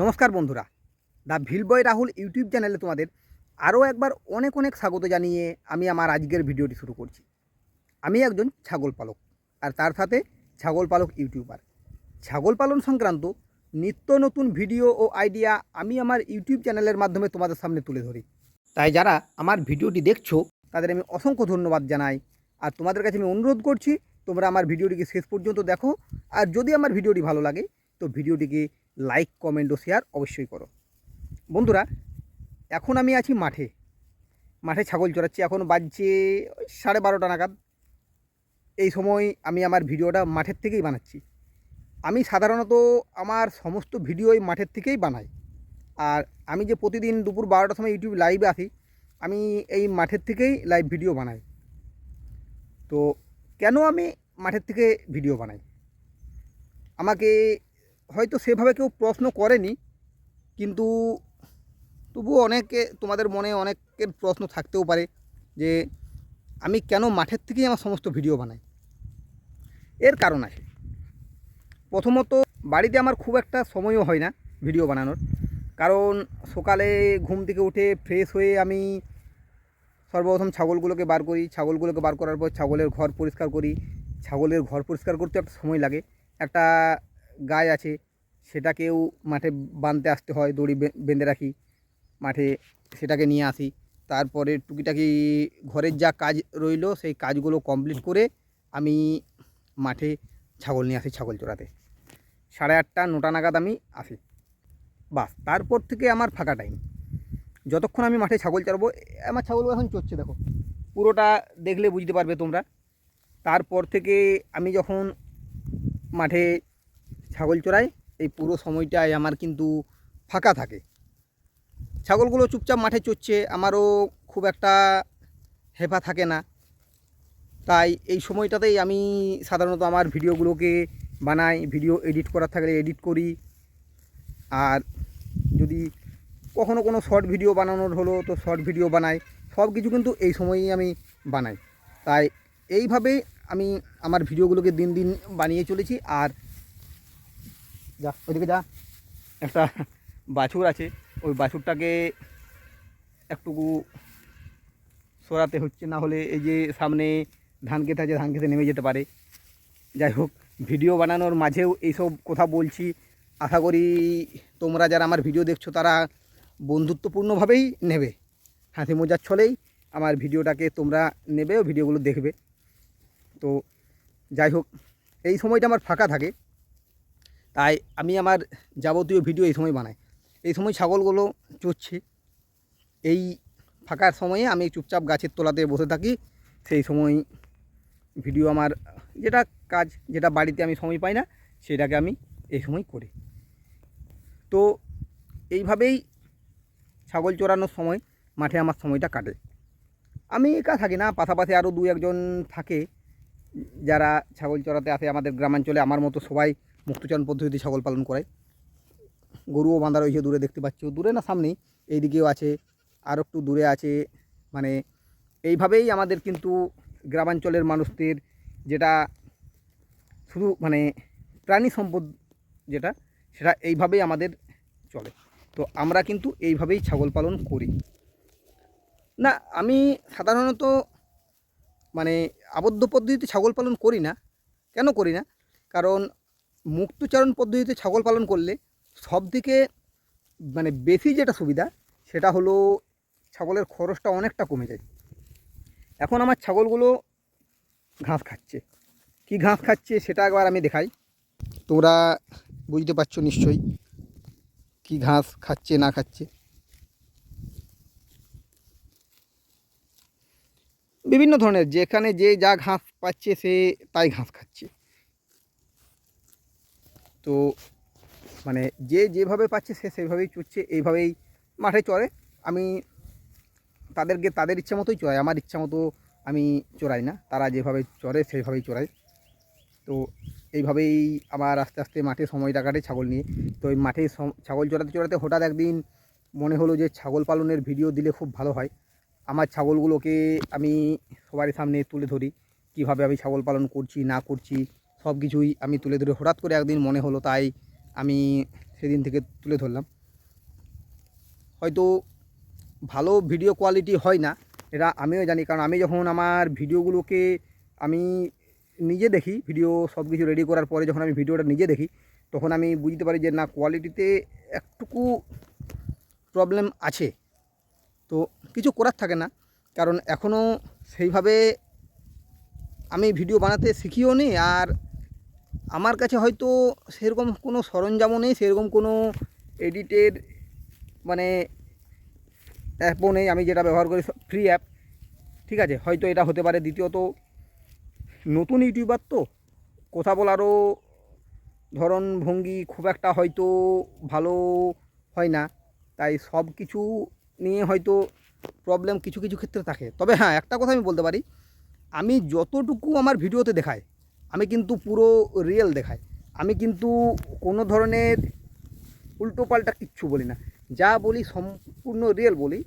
নমস্কার বন্ধুরা। The ভিলবয় Rahul YouTube চ্যানেলে তোমাদের আরও একবার অনেক অনেক স্বাগত জানিয়ে আমি আমার আজকের ভিডিওটি শুরু করছি। আমি একজন ছাগল পালক আর তার সাথে ছাগল পালক ইউটিউবার। ছাগল পালন সংক্রান্ত নিত্য নতুন ভিডিও ও আইডিয়া আমি আমার ইউটিউব চ্যানেলের মাধ্যমে তোমাদের সামনে তুলে ধরি। তাই যারা আমার ভিডিওটি দেখছ, তাদের আমি অসংখ্য ধন্যবাদ জানাই। আর তোমাদের কাছে আমি অনুরোধ করছি, তোমরা আমার ভিডিওটিকে শেষ পর্যন্ত দেখো। আর যদি আমার ভিডিওটি ভালো লাগে, তো ভিডিওটিকে লাইক, কমেন্ট ও শেয়ার অবশ্যই করো। বন্ধুরা, এখন আমি আছি মাঠে। মাঠে ছাগল চড়াচ্ছি। এখন বাজছে সাড়ে বারোটা নাগাদ। এই সময় আমি আমার ভিডিওটা মাঠের থেকেই বানাচ্ছি। আমি সাধারণত আমার সমস্ত ভিডিওই মাঠের থেকেই বানাই। আর আমি যে প্রতিদিন দুপুর বারোটার সময় ইউটিউব লাইভে আসি, আমি এই মাঠের থেকেই লাইভ ভিডিও বানাই। তো কেন আমি মাঠের থেকে ভিডিও বানাই? আমাকে হয়তো সেভাবে কেউ প্রশ্ন করেনি, কিন্তু তবুও অনেকে, তোমাদের মনে অনেকের প্রশ্ন থাকতেও পারে যে, আমি কেন মাঠের থেকেই আমার সমস্ত ভিডিও বানাই? এর কারণ আছে। প্রথমত, বাড়িতে আমার খুব একটা সময়ও হয় না ভিডিও বানানোর। কারণ সকালে ঘুম থেকে উঠে ফ্রেশ হয়ে আমি সর্বপ্রথম ছাগলগুলোকে বার করি। ছাগলগুলোকে বার করার পর ছাগলের ঘর পরিষ্কার করি। ছাগলের ঘর পরিষ্কার করতে একটা সময় লাগে। একটা গায়ে আছে সেটাকেও মাঠে বাঁধতে আসতে হয়, দড়ি বেঁধে রাখি, মাঠে সেটাকে নিয়ে আসি। তারপরে টুকিটাকি ঘরের যা কাজ রইল, সেই কাজগুলো কমপ্লিট করে আমি মাঠে ছাগল নিয়ে আসি ছাগল চড়াতে। সাড়ে আটটা, নটা নাগাদ আমি আসি। বাস, তারপর থেকে আমার ফাঁকা টাইম যতক্ষণ আমি মাঠে ছাগল চড়াবো, আমার ছাগলগুলো এখন চড়ছে দেখো। পুরোটা দেখলে বুঝতে পারবে তোমরা। তারপর থেকে আমি যখন মাঠে ছাগল চড়াই এই পুরো সময়টায় আমার কিন্তু ফাঁকা থাকে। ছাগলগুলো চুপচাপ মাঠে চড়ছে, আমারও খুব একটা হেফা থাকে না। তাই এই সময়টাতেই আমি সাধারণত আমার ভিডিওগুলোকে বানাই, ভিডিও এডিট করার থাকলে এডিট করি। আর যদি কখনো কোনো শর্ট ভিডিও বানানোর হলো তো শর্ট ভিডিও বানাই। সব কিছু কিন্তু এই সময়েই আমি বানাই। তাই এইভাবেই আমি আমার ভিডিওগুলোকে দিন দিন বানিয়ে চলেছি। আর যা, ওইদিকে যা। একটা বাছুর আছে, ওই বাছুরটাকে একটুকু সরাতে হচ্ছে, না হলে এই যে সামনে ধান খেতে আছে, ধান খেতে নেমে যেতে পারে। যাই হোক, ভিডিও বানানোর মাঝেও এইসব কথা বলছি। আশা করি তোমরা যারা আমার ভিডিও দেখছ, তারা বন্ধুত্বপূর্ণভাবেই নেবে। হাসি মজার ছলেই আমার ভিডিওটাকে তোমরা নেবে ও ভিডিওগুলো দেখবে। তো যাই হোক, এই সময়টা আমার ফাঁকা থাকে। তাই আমি আমার যাবতীয় ভিডিও এই সময় বানাই। এই সময় ছাগলগুলো চড়ছে এই ফাঁকার সময়ে আমি চুপচাপ গাছের তলাতে বসে থাকি। সেই সময় ভিডিও আমার যেটা কাজ, যেটা বাড়িতে আমি সময় পাই না, সেটাকে আমি এই সময় করি। তো এইভাবেই ছাগল চড়ানোর সময় মাঠে আমার সময়টা কাটে। আমি একা থাকি না, পাশাপাশি আরও দু একজন থাকে, যারা ছাগল চড়াতে আসে আমাদের গ্রামাঞ্চলে। আমার মতো সবাই মুক্তচরণ পদ্ধতিতে ছাগল পালন করে গরুও বাঁধা রয়েছে, দূরে দেখতে পাচ্ছ। দূরে না সামনেই, এইদিকেও আছে, আর একটু দূরে আছে মানে এইভাবেই আমাদের কিন্তু গ্রামাঞ্চলের মানুষদের যেটা শুধু মানে প্রাণী সম্পদ যেটা, সেটা এইভাবেই আমাদের চলে। তো আমরা কিন্তু এইভাবেই ছাগল পালন করি। না, আমি সাধারণত মানে আবদ্ধ পদ্ধতিতে ছাগল পালন করি না। কেন করি না? কারণ মুক্তচারণ পদ্ধতিতে ছাগল পালন করলে সব থেকে মানে বেশি যেটা সুবিধা, সেটা হলো ছাগলের খরচটা অনেকটা কমে যায়। এখন আমার ছাগলগুলো ঘাস খাচ্ছে। কি ঘাস খাচ্ছে সেটা একবার আমি দেখাই। তোমরা বুঝতে পারছ নিশ্চয়ই কি ঘাস খাচ্ছে, না খাচ্ছে। বিভিন্ন ধরনের, যেখানে যে যা ঘাস পাচ্ছে সে তাই ঘাস খাচ্ছে। তো মানে যে যেভাবে পাচ্ছে সে সেভাবেই চড়ছে, এইভাবেই মাঠে চড়ে। আমি তাদেরকে তাদের ইচ্ছা মতোই চড়াই, আমার ইচ্ছা মতো আমি চড়াই না। তারা যেভাবে চড়ে সেইভাবেই চড়াই। তো এইভাবেই আমার আস্তে আস্তে মাঠে সময়টা কাটে ছাগল নিয়ে। তো এই মাঠে ছাগল চড়াতে চড়াতে হঠাৎ একদিন মনে হলো যে ছাগল পালনের ভিডিও দিলে খুব ভালো হয়। আমার ছাগলগুলোকে আমি সবার সামনে তুলে ধরি। কীভাবে আমি ছাগল পালন করছি, না করছি সব কিছুই আমি তুলে ধরে হঠাৎ করে একদিন মনে হলো তাই আমি সেদিন থেকে তুলে ধরলাম। হয়তো ভালো ভিডিও কোয়ালিটি হয় না, এটা আমিও জানি। কারণ আমি যখন আমার ভিডিওগুলোকে আমি নিজে দেখি ভিডিও সব কিছু রেডি করার পরে যখন আমি ভিডিওটা নিজে দেখি, তখন আমি বুঝতে পারি যে না কোয়ালিটিতে একটুকু প্রবলেম আছে। তো কিছু করার থাকে না। কারণ এখনও সেইভাবে আমি ভিডিও বানাতে শিখিও নি আর আমার কাছে হয়তো সেরকম কোনো সরঞ্জামও নেই, সেরকম কোনো এডিটের মানে অ্যাপও নেই, আমি যেটা ব্যবহার করি ফ্রি অ্যাপ ঠিক আছে, হয়তো এটা হতে পারে দ্বিতীয়ত। নতুন ইউটিউবার তো, কথা বলারও ধরন ভঙ্গি খুব একটা হয়তো ভালো হয় না। তাই সব কিছু নিয়ে হয়তো প্রবলেম কিছু কিছু ক্ষেত্রে থাকে। তবে হ্যাঁ একটা কথা আমি বলতে পারি। আমি যতটুকু আমার ভিডিওতে দেখাই আমি কিন্তু পুরো রিয়েল দেখাই। আমি কিন্তু কোনো ধরনের উল্টোপাল্টা কিচ্ছু বলি না। যা বলি সম্পূর্ণ রিয়েল বলি।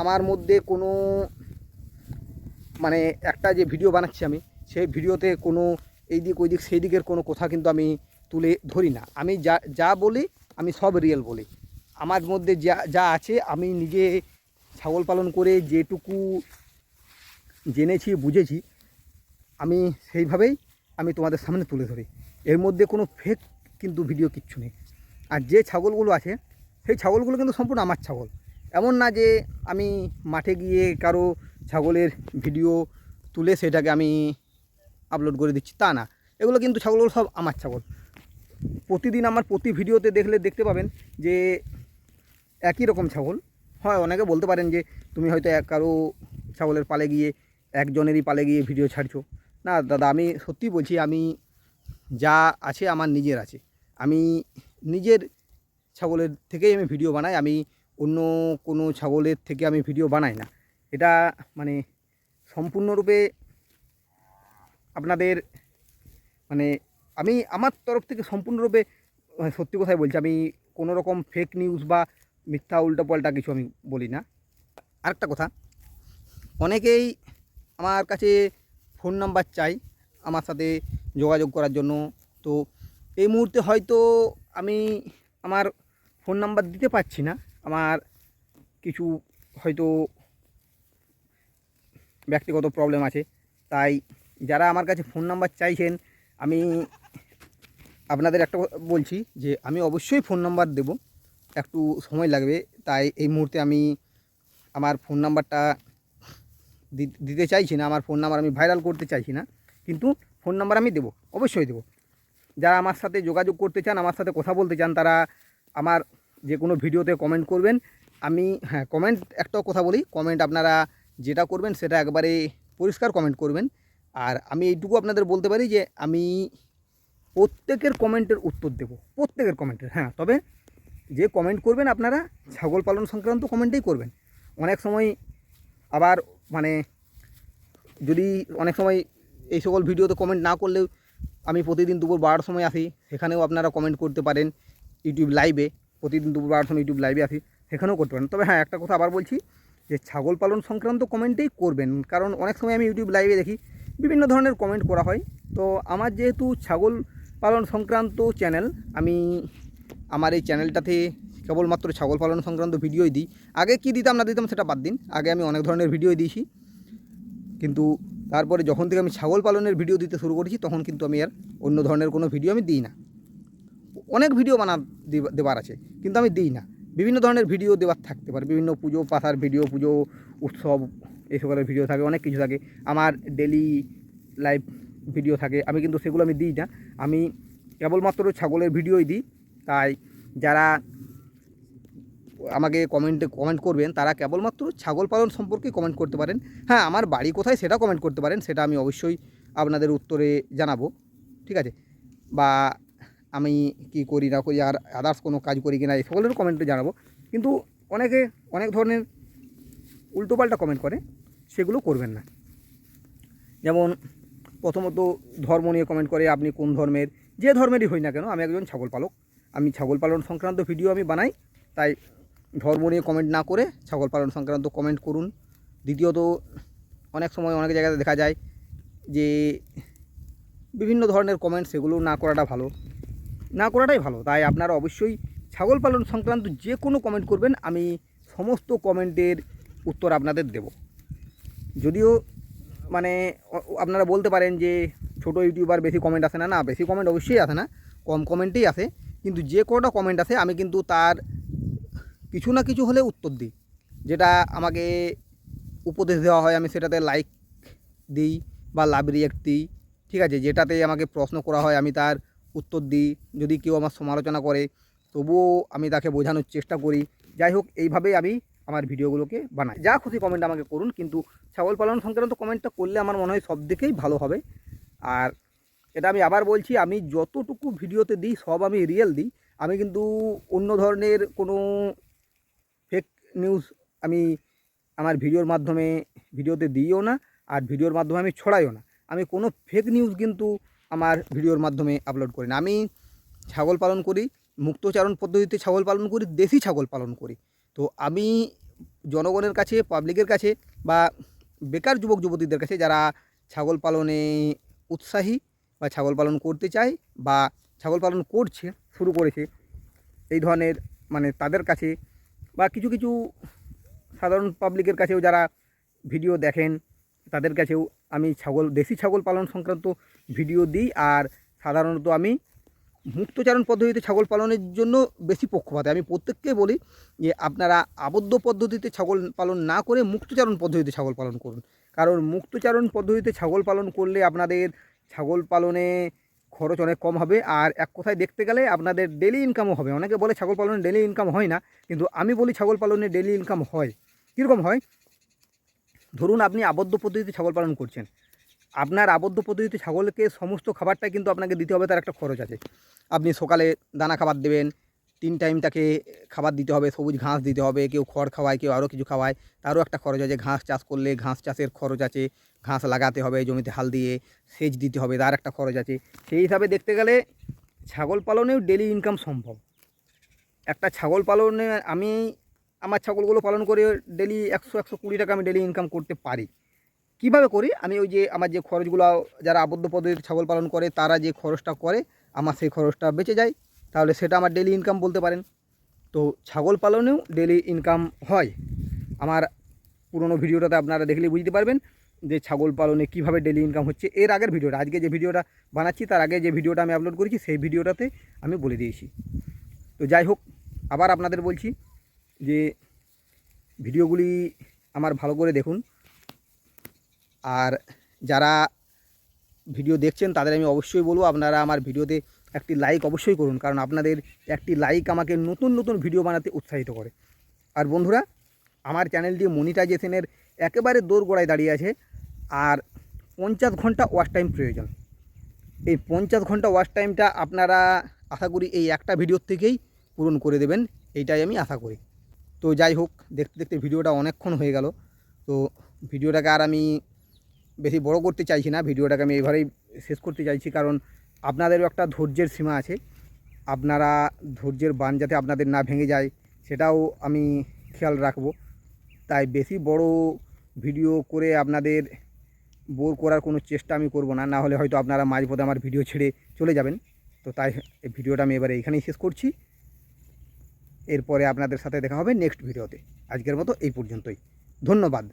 আমার মধ্যে কোনো মানে একটা যে ভিডিও বানাচ্ছি আমি, সেই ভিডিওতে কোনো এই দিক ওই দিক সেই দিকের কোনো কথা কিন্তু আমি তুলে ধরি না। আমি যা যা বলি, আমি সব রিয়েল বলি। আমার মধ্যে যা যা আছে, আমি নিজে ছাগল পালন করে যেটুকু জেনেছি, বুঝেছি, আমি সেইভাবেই আমি তোমাদের সামনে তুলে ধরি। এর মধ্যে কোনো ফেক কিন্তু ভিডিও কিচ্ছু নেই। আর যে ছাগলগুলো আছে, সেই ছাগলগুলো কিন্তু সম্পূর্ণ আমার ছাগল। এমন না যে আমি মাঠে গিয়ে কারও ছাগলের ভিডিও তুলে সেটাকে আমি আপলোড করে দিচ্ছি, তা না। এগুলো কিন্তু ছাগলগুলো সব আমার ছাগল। প্রতিদিন আমার প্রতি ভিডিওতে দেখলে দেখতে পাবেন যে একই রকম ছাগল। হয় অনেকে বলতে পারেন যে, তুমি হয়তো এক কারও ছাগলের পালে গিয়ে, একজনেরই পালে গিয়ে ভিডিও ছাড়ছো। না, দাদা, আমি সত্যি বলছি, আমি যা আছে আমার নিজের আছে। আমি নিজের ছাগলের থেকেই আমি ভিডিও বানাই, আমি অন্য কোনো ছাগলের থেকে আমি ভিডিও বানাই না। এটা মানে সম্পূর্ণরূপে আপনাদের মানে আমি আমার তরফ থেকে সম্পূর্ণরূপে মানে সত্যি কথাই বলছি, আমি কোনো রকম ফেক নিউজ বা মিথ্যা উল্টোপাল্টা কিছু আমি বলি না। আরেকটা কথা, অনেকেই আমার কাছে ফোন নাম্বার চাই আমার সাথে যোগাযোগ করার জন্য। তো এই মুহূর্তে হয়তো আমি আমার ফোন নাম্বার দিতে পারছি না। আমার কিছু হয়তো ব্যক্তিগত প্রবলেম আছে। তাই যারা আমার কাছে ফোন নাম্বার চাইছেন, আমি আপনাদের একটা বলছি যে আমি অবশ্যই ফোন নাম্বার দেব। একটু সময় লাগবে। তাই এই মুহূর্তে আমি আমার ফোন নাম্বারটা দিতে চাইছি না, আমার ফোন নাম্বার আমি ভাইরাল করতে চাইছি না, কিন্তু ফোন নাম্বার আমি দেবো, অবশ্যই দেবো। যারা আমার সাথে যোগাযোগ করতে চান, আমার সাথে কথা বলতে চান, তারা আমার যে কোনো ভিডিওতে কমেন্ট করবেন। আমি হ্যাঁ কমেন্ট একটাও কথা বলি কমেন্ট আপনারা যেটা করবেন, সেটা একবারে পরিষ্কার কমেন্ট করবেন। আর আমি এইটুকু আপনাদের বলতে পারি যে, আমি প্রত্যেকের কমেন্টের উত্তর দেব, প্রত্যেকের কমেন্টের হ্যাঁ তবে যে কমেন্ট করবেন আপনারা, ছাগল পালন সংক্রান্ত কমেন্টেই করবেন। অনেক সময় আবার মানে যদি অনেক সময় এই সকল ভিডিওতে কমেন্ট না করলেও আমি প্রতিদিন দুপুর বারোটার সময় আসি, সেখানেও আপনারা কমেন্ট করতে পারেন ইউটিউব লাইভে প্রতিদিন দুপুর বারোটার সময় ইউটিউব লাইভে আসি, সেখানেও করতে পারেন। তবে হ্যাঁ একটা কথা আবার বলছি যে ছাগল পালন সংক্রান্ত কমেন্টেই করবেন, কারণ অনেক সময় আমি ইউটিউব লাইভে দেখি, বিভিন্ন ধরনের কমেন্ট করা হয়। তো আমার যেহেতু ছাগল পালন সংক্রান্ত চ্যানেল আমি আমার এই চ্যানেলটাতে কেবলমাত্র ছাগল পালন সংক্রান্ত ভিডিওই দিই। আগে কি দিতাম, না দিতাম সেটা বাদ দিন। আগে আমি অনেক ধরনের ভিডিওই দিয়েছি। কিন্তু তারপরে যখন থেকে আমি ছাগল পালনের ভিডিও দিতে শুরু করেছি, তখন কিন্তু আমি আর অন্য ধরনের কোনো ভিডিও আমি দিই না। অনেক ভিডিও বানা দেবার আছে, কিন্তু আমি দিই না। বিভিন্ন ধরনের ভিডিও দেওয়ার থাকতে পারে। বিভিন্ন পুজো পাশার ভিডিও, পুজো, উৎসব এই সকলের ভিডিও থাকে, অনেক কিছু থাকে। আমার ডেলি লাইভ ভিডিও থাকে। আমি কিন্তু সেগুলো আমি দিই না। আমি কেবলমাত্র ছাগলের ভিডিওই দিই। তাই যারা আমাকে কমেন্টে কমেন্ট করবেন, তারা কেবলমাত্র ছাগল পালন সম্পর্কে কমেন্ট করতে পারেন। হ্যাঁ আমার বাড়ি কোথায় সেটা কমেন্ট করতে পারেন, সেটা আমি অবশ্যই আপনাদের উত্তরে জানাব, ঠিক আছে? বা আমি কি করি না করি, আর আদার্স কোনো কাজ করি কিনা, এই সকলের কমেন্টে জানাব। কিন্তু অনেকে অনেক ধরনের উল্টোপাল্টা কমেন্ট করে, সেগুলো করবেন না। যেমন প্রথমত ধর্ম নিয়ে কমেন্ট করে, আপনি কোন ধর্মের, যে ধর্মেরই হই না কেন, আমি একজন ছাগল পালক। আমি ছাগল পালন সংক্রান্ত ভিডিও আমি বানাই, তাই ধর্ম নিয়ে কমেন্ট না করে ছাগল পালন সংক্রান্ত কমেন্ট করুন। দ্বিতীয়ত, অনেক সময় অনেক জায়গাতে দেখা যায় যে বিভিন্ন ধরনের কমেন্ট সেগুলো না করাটা ভালো। না করাটাই ভালো, তাই আপনারা অবশ্যই ছাগল পালন সংক্রান্ত যে কোনো কমেন্ট করবেন, আমি সমস্ত কমেন্টের উত্তর আপনাদের দেব। যদিও মানে আপনারা বলতে পারেন যে ছোট ইউটিউবার বেশি কমেন্ট আসে না না, বেশি কমেন্ট অবশ্যই আসে না, কম কমেন্টেই আসে। কিন্তু যে কটা কমেন্ট আসে, আমি কিন্তু তার কিছু না কিছু হলে উত্তর দিই। যেটা আমাকে উপদেশ দেওয়া হয়, আমি সেটাতে লাইক দিই বা লাভ রিয়াক্ট দিই, ঠিক আছে? যেটাতে আমাকে প্রশ্ন করা হয়, আমি তার উত্তর দিই। যদি কেউ আমার সমালোচনা করে, তবুও আমি তাকে বোঝানোর চেষ্টা করি। যাই হোক, এইভাবেই আমি আমার ভিডিওগুলোকে বানাই। যা খুশি কমেন্ট আমাকে করুন, কিন্তু ছাগল পালন সংক্রান্ত কমেন্টটা করলে আমার মনে হয় সব দিকেই ভালো হবে। আর এটা আমি আবার বলছি, আমি যতটুকু ভিডিওতে দিই, সব আমি রিয়েল দিই। আমি কিন্তু অন্য ধরনের কোনো নিউজ আমি আমার ভিডিওর মাধ্যমে ভিডিওতে দিইও না, আর ভিডিওর মাধ্যমে আমি ছড়াইও না। আমি কোনো ফেক নিউজ কিন্তু আমার ভিডিওর মাধ্যমে আপলোড করি না। আমি ছাগল পালন করি, মুক্তচারণ পদ্ধতিতে ছাগল পালন করি, দেশি ছাগল পালন করি। তো আমি জনগণের কাছে পাবলিকের কাছে বা বেকার যুবক যুবতীদের কাছে যারা ছাগল পালনে উৎসাহী বা ছাগল পালন করতে চায় বা ছাগল পালন করছে, শুরু করেছে, এই ধরনের মানে তাদের কাছে বা কিছু কিছু সাধারণ পাবলিকের কাছেও যারা ভিডিও দেখেন, তাদের কাছেও আমি ছাগল, দেশি ছাগল পালন সংক্রান্ত ভিডিও দিই আর সাধারণত আমি মুক্তচারণ পদ্ধতিতে ছাগল পালনের জন্য বেশি পক্ষপাত। আমি প্রত্যেককে বলি যে আপনারা আবদ্ধ পদ্ধতিতে ছাগল পালন না করে মুক্তচারণ পদ্ধতিতে ছাগল পালন করুন। কারণ মুক্তচারণ পদ্ধতিতে ছাগল পালন করলে আপনাদের ছাগল পালনে খরচ অনেক কম হবে আর এক কথায় দেখতে গেলে আপনাদের ডেলি ইনকামও হবে। অনেকে বলে ছাগল পালনে ডেলি ইনকাম হয় না, কিন্তু আমি বলি ছাগল পালনে ডেলি ইনকাম হয়। কীরকম হয়? ধরুন আপনি আবদ্ধ পদ্ধতিতে ছাগল পালন করছেন। আপনার আবদ্ধ পদ্ধতিতে ছাগলকে সমস্ত খাবারটা কিন্তু আপনাকে দিতে হবে, তার একটা খরচ আছে। আপনি সকালে দানা খাবার দেবেন, তিন টাইম তাকে খাবার দিতে হবে, সবুজ ঘাস দিতে হবে, কেউ খড় খাওয়ায়, কেউ আরও কিছু খাওয়ায়, তারও একটা খরচ আছে। ঘাস চাষ করলে ঘাস চাষের খরচ আছে ঘাস লাগাতে হবে, জমিতে হাল দিয়ে সেচ দিতে হবে, তার একটা খরচ আছে। সেই হিসাবে দেখতে গেলে ছাগল পালনেও ডেলি ইনকাম সম্ভব। একটা ছাগল পালনে আমি, আমার ছাগলগুলো পালন করে ডেলি একশো একশো কুড়ি টাকা আমি ডেলি ইনকাম করতে পারি। কীভাবে করি? আমি ওই যে আমার যে খরচগুলো, যারা আবদ্ধ পদ্ধতিতে ছাগল পালন করে, তারা যে খরচটা করে, আমার সেই খরচটা বেঁচে যায়। তাহলে সেটা আমার ডেলি ইনকাম বলতে পারেন। তো ছাগল পালনেও ডেলি ইনকাম হয়। আমার পুরনো ভিডিওটাতে আপনারা দেখলে বুঝতে পারবেন। যে ছাগল পালনে কীভাবে ডেলি ইনকাম হচ্ছে, এর আগের ভিডিওটা, আজকে যে ভিডিওটা বানাচ্ছি, তার আগে যে ভিডিওটা আমি আপলোড করেছি, সেই ভিডিওটাতে আমি বলে দিয়েছি। তো যাই হোক, আবার আপনাদের বলছি যে ভিডিওগুলি আমার ভালো করে দেখুন। আর যারা ভিডিও দেখছেন, তাদের আমি অবশ্যই বলব, আপনারা আমার ভিডিওতে একটি লাইক অবশ্যই করুন, কারণ আপনাদের একটি লাইক আমাকে নতুন নতুন ভিডিও বানাতে উৎসাহিত করে। আর বন্ধুরা, আমার চ্যানেলটি মনিটাইজেশনের একেবারে দোরগোড়ায় দাঁড়িয়ে আছে। আর পঞ্চাশ ঘণ্টা ওয়াচ টাইম প্রয়োজন। এই পঞ্চাশ ঘণ্টা ওয়াচ টাইমটা আপনারা আশা করি এই একটা ভিডিওর থেকেই পূরণ করে দেবেন, এইটাই আমি আশা করি। তো যাই হোক, দেখতে দেখতে ভিডিওটা অনেকক্ষণ হয়ে গেল। তো ভিডিওটাকে আর আমি বেশি বড় করতে চাইছি না, ভিডিওটাকে আমি এইভাবেই শেষ করতে চাইছি, কারণ আপনাদেরও একটা ধৈর্যের সীমা আছে। আপনারা ধৈর্যের বান যাতে আপনাদের না ভেঙে যায়, সেটাও আমি খেয়াল রাখব। তাই বেশি বড় ভিডিও করে আপনাদের বোর করার কোনো চেষ্টা আমি করব না না হলে হয়তো আপনারা মাঝপথে আমার ভিডিও ছেড়ে চলে যাবেন। তো তাই এই ভিডিওটা আমি এবারে এইখানেই শেষ করছি। এরপরে আপনাদের সাথে দেখা হবে নেক্সট ভিডিওতে। আজকের মতো এই পর্যন্তই। ধন্যবাদ।